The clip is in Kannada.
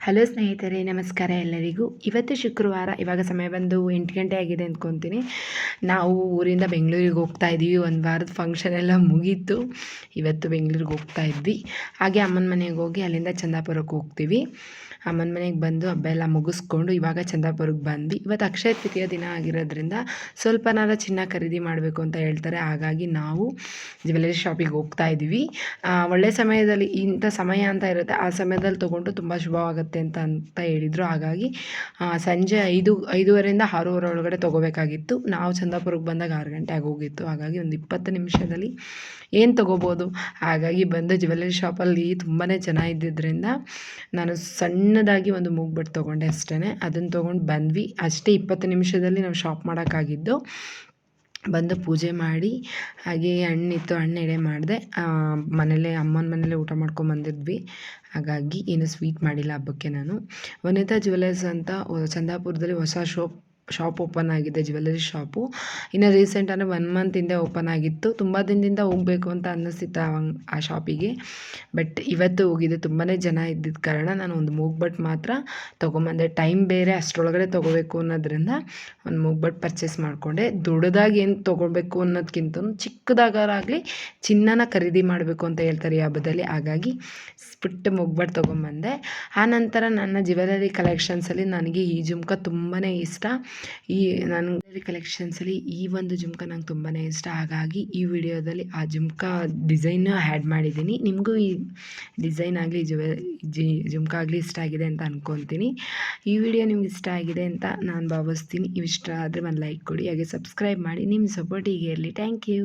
ಹಲೋ ಸ್ನೇಹಿತರೆ, ನಮಸ್ಕಾರ ಎಲ್ಲರಿಗೂ. ಇವತ್ತು ಶುಕ್ರವಾರ, ಇವಾಗ ಸಮಯ ಬಂದು ಎಂಟು ಗಂಟೆ ಆಗಿದೆ ಅಂದ್ಕೊತೀನಿ. ನಾವು ಊರಿಂದ ಬೆಂಗಳೂರಿಗೆ ಹೋಗ್ತಾ ಇದ್ದೀವಿ. ಒಂದು ವಾರದ ಫಂಕ್ಷನ್ ಎಲ್ಲ ಮುಗೀತು. ಇವತ್ತು ಬೆಂಗಳೂರಿಗೆ ಹೋಗ್ತಾ ಇದ್ವಿ. ಹಾಗೆ ಅಮ್ಮನ ಮನೆಗೆ ಹೋಗಿ ಅಲ್ಲಿಂದ ಚಂದಾಪುರಕ್ಕೆ ಹೋಗ್ತೀವಿ. ಅಮ್ಮನ ಮನೆಗೆ ಬಂದು ಹಬ್ಬ ಎಲ್ಲ ಮುಗಿಸ್ಕೊಂಡು ಇವಾಗ ಚಂದಾಪುರಕ್ಕೆ ಬಂದ್ವಿ. ಇವತ್ತು ಅಕ್ಷಯ ತೃತೀಯ ದಿನ ಆಗಿರೋದ್ರಿಂದ ಸ್ವಲ್ಪನಾದ ಚಿನ್ನ ಖರೀದಿ ಮಾಡಬೇಕು ಅಂತ ಹೇಳ್ತಾರೆ. ಹಾಗಾಗಿ ನಾವು ಜ್ಯುವೆಲರಿ ಶಾಪಿಗೆ ಹೋಗ್ತಾ ಇದ್ದೀವಿ. ಒಳ್ಳೆ ಸಮಯದಲ್ಲಿ ಇಂಥ ಸಮಯ ಅಂತ ಇರುತ್ತೆ. ಆ ಸಮಯದಲ್ಲಿ ತೊಗೊಂಡು ತುಂಬ ಶುಭವಾಗುತ್ತೆ. ಅಂತ ಅಂತ ಹೇಳಿದರು. ಹಾಗಾಗಿ ಸಂಜೆ ಐದು, ಐದುವರೆಯಿಂದ ಆರೂವರೆ ಒಳಗಡೆ ತೊಗೋಬೇಕಾಗಿತ್ತು. ನಾವು ಚಂದಾಪುರಕ್ಕೆ ಬಂದಾಗ ಆರು ಗಂಟೆ ಆಗೋಗಿತ್ತು ಹಾಗಾಗಿ ಒಂದು ಇಪ್ಪತ್ತು ನಿಮಿಷದಲ್ಲಿ ಏನು ತೊಗೋಬೋದು? ಹಾಗಾಗಿ ಬಂದು ಜ್ಯುವೆಲ್ಲರಿ ಶಾಪಲ್ಲಿ ತುಂಬಾ ಜನ ಇದ್ದಿದ್ದರಿಂದ ನಾನು ಸಣ್ಣದಾಗಿ ಒಂದು ಮೂಗ್ಬಿಟ್ಟು ತೊಗೊಂಡೆ ಅಷ್ಟೇ ಅದನ್ನು ತೊಗೊಂಡು ಬಂದ್ವಿ. ಅಷ್ಟೇ ಇಪ್ಪತ್ತು ನಿಮಿಷದಲ್ಲಿ ನಾವು ಶಾಪ್ ಮಾಡೋಕ್ಕಾಗಿದ್ದು. ಬಂದು ಪೂಜೆ ಮಾಡಿ, ಹಾಗೆ ಹಣ್ಣಿತ್ತು, ಹಣ್ಣು ಎಡೆ ಮಾಡಿದೆ. ಮನೇಲೇ, ಅಮ್ಮನ ಮನೇಲೇ ಊಟ ಮಾಡ್ಕೊಂಬಂದಿದ್ವಿ ಹಾಗಾಗಿ ಏನು ಸ್ವೀಟ್ ಮಾಡಿಲ್ಲ ಹಬ್ಬಕ್ಕೆ ನಾನು. ವನಿತಾ ಜ್ಯುವೆಲರ್ಸ್ ಅಂತ ಚಂದಾಪುರದಲ್ಲಿ ಹೊಸ ಶಾಪ್ ಶಾಪ್ ಓಪನ್ ಆಗಿದೆ ಜ್ಯುವೆಲ್ಲರಿ ಶಾಪು ಇನ್ನು ರೀಸೆಂಟ್ ಅಂದರೆ ಒನ್ ಮಂತ್ ಹಿಂದೆ ಓಪನ್ ಆಗಿತ್ತು. ತುಂಬ ದಿನದಿಂದ ಹೋಗಬೇಕು ಅಂತ ಅನ್ನಿಸ್ತಿತ್ತು ಆ ಶಾಪಿಗೆ ಬಟ್ ಇವತ್ತು ಹೋಗಿದೆ ತುಂಬಾ ಜನ ಇದ್ದಿದ್ದ ಕಾರಣ ನಾನು ಒಂದು ಮೂಗ್ಬಟ್ ಮಾತ್ರ ತೊಗೊಂಬಂದೆ. ಟೈಮ್ ಬೇರೆ, ಅಷ್ಟರೊಳಗಡೆ ತೊಗೋಬೇಕು ಅನ್ನೋದ್ರಿಂದ ಒಂದು ಮೂಗ್ಬಟ್ ಪರ್ಚೇಸ್ ಮಾಡಿಕೊಂಡೆ. ದೊಡ್ಡದಾಗಿ ಏನು ತೊಗೊಳ್ಬೇಕು ಅನ್ನೋದಕ್ಕಿಂತ ಚಿಕ್ಕದಾಗಾರಾಗಲಿ ಚಿನ್ನನ ಖರೀದಿ ಮಾಡಬೇಕು ಅಂತ ಹೇಳ್ತಾರೆ ಈ ಹಬ್ಬದಲ್ಲಿ. ಹಾಗಾಗಿ ಪುಟ್ಟ ಮೊಗ್ಬಟ್ ತೊಗೊಂಬಂದೆ. ಆನಂತರ ನನ್ನ ಜ್ಯುವೆಲರಿ ಕಲೆಕ್ಷನ್ಸಲ್ಲಿ ನನಗೆ ಈ ಜುಮ್ಕ ತುಂಬಾ ಇಷ್ಟ. ಈ ನನ್ನ ಕಲೆಕ್ಷನ್ಸಲ್ಲಿ ಈ ಒಂದು ಜುಮ್ಕ ನಂಗೆ ತುಂಬಾ ಇಷ್ಟ. ಹಾಗಾಗಿ ಈ ವಿಡಿಯೋದಲ್ಲಿ ಆ ಜುಮ್ಕ ಡಿಸೈನ್ ಆ್ಯಡ್ ಮಾಡಿದ್ದೀನಿ. ನಿಮಗೂ ಈ ಡಿಸೈನ್ ಆಗಲಿ, ಜುವೆ, ಜಿ, ಜುಮ್ಕ ಆಗಲಿ ಇಷ್ಟ ಆಗಿದೆ ಅಂತ ಅಂದ್ಕೊತೀನಿ ಈ ವಿಡಿಯೋ ನಿಮ್ಗೆ ಇಷ್ಟ ಆಗಿದೆ ಅಂತ ನಾನು ಭಾವಿಸ್ತೀನಿ. ಇಷ್ಟ ಆದರೆ ಒಂದು ಲೈಕ್ ಕೊಡಿ. ಹಾಗೆ ಸಬ್ಸ್ಕ್ರೈಬ್ ಮಾಡಿ. ನಿಮ್ಮ ಸಪೋರ್ಟ್ ಹೀಗೆ ಇರಲಿ. Thank you